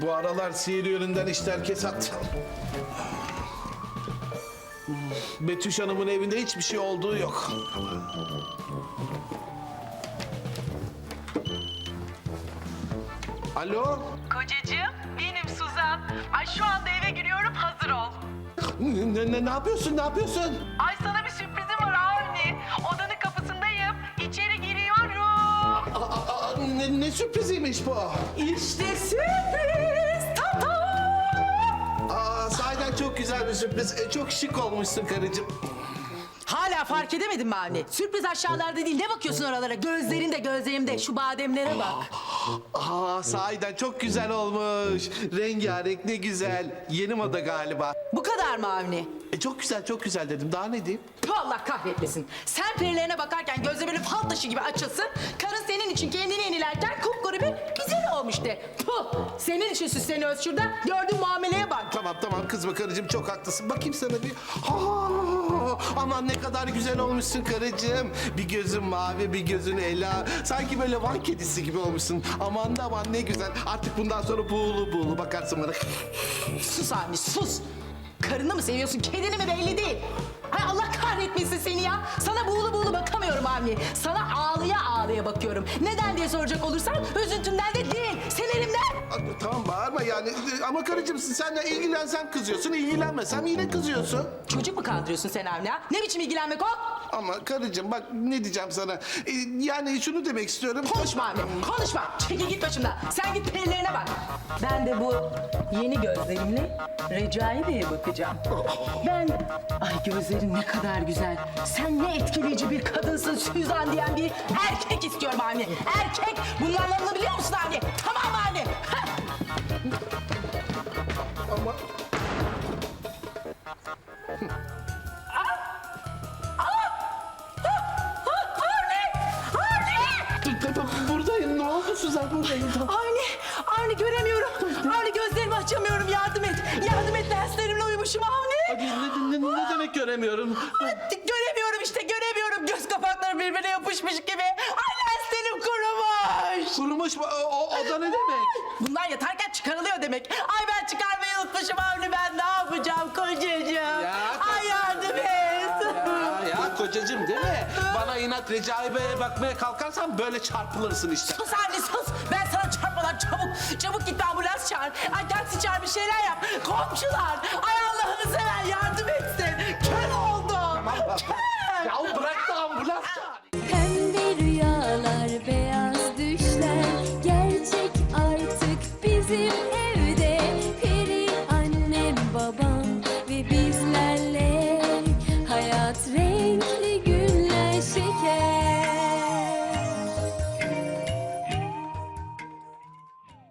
Bu aralar sihir yönünden işler kesat. Betüş Hanım'ın evinde hiçbir şey olduğu yok. Alo? Kocacığım benim Suzan. Ay şu anda eve giriyorum hazır ol. Ne, ne, ne yapıyorsun, ne yapıyorsun? Ay sana bir ne, ne sürpriziymiş bu? İşte sürpriz. Tata. Aa, sahiden çok güzel bir sürpriz. E, çok şık olmuşsun karıcığım. Hala fark edemedin mi anne? Sürpriz aşağılarda değil. Ne bakıyorsun oralara? Gözlerinde gözlerimde. Şu bademlere bak. Aa, sahiden çok güzel olmuş. Rengarenk ne güzel. Yeni moda galiba. Bu kadar mı Avni? E, çok güzel, çok güzel dedim. Daha ne diyeyim? Tüh, Allah kahretmesin. Sen perilerine bakarken gözleri böyle fal taşı gibi açılsın. Karın senin için kendini yenilerken kupkuru bir güzel olmuş de. Puh, senin için süsleniyoruz şurada. Gördüğün muameleye bak. Tamam tamam kızma karıcığım çok haklısın. Bakayım sana bir. Ha, aman ne kadar güzel olmuşsun karıcığım. Bir gözün mavi bir gözün ela. Sanki böyle van kedisi gibi olmuşsun. Aman da aman ne güzel. Artık bundan sonra buğulu buğulu bakarsın bana. Sus Avni sus. Karını mı seviyorsun kedini mi belli değil. Hay Allah kahretmesin seni ya. Sana buğulu buğulu bakamıyorum Avni. Sana ağlıya ağlıya bakıyorum. Neden diye soracak olursan üzüntümden de değil. Senerimden. Aa, Tamam bağırma yani. Ama karıcığım senle ilgilensem kızıyorsun. ilgilenmesem yine kızıyorsun. Çocuk mu kandırıyorsun sen Avni ha? Ne biçim ilgilenmek o? Ama karıcığım bak ne diyeceğim sana. Ee, Yani şunu demek istiyorum. Konuşma Avni, konuşma. Çekil git başımdan. Sen git perilerine bak. Ben de bu yeni gözlerimle Recai Bey'e bakacağım. Ben, ay gözlerin ne kadar güzel. Sen ne etkileyici bir kadınsın Süzan diyen bir erkek istiyorum Avni. Erkek. Bunun anlamını biliyor musun Avni? Tamam Avni? Ha! Suzan? Buradayım. Tamam. Avni, Avni göremiyorum. Avni gözlerimi açamıyorum. Yardım et. Yardım et derslerimle uyumuşum Avni. Ne, ne, ne demek göremiyorum? Göremiyorum işte göremiyorum. Göz kapakları birbirine yapışmış gibi. Ay lenslerim kurumuş. Kurumuş mu? O, o, o da ne demek? Bunlar yatarken çıkarılıyor demek. Ay ben çıkarmayı unutmuşum Avni ben ne yapacağım kocacığım? Kocacığım değil mi? Bana inat Recai bakmaya kalkarsan böyle çarpılırsın işte. Sus anne sus. Ben sana çarpmadan çabuk çabuk git ambulans çağır. Ay taksi çağır bir şeyler yap. Komşular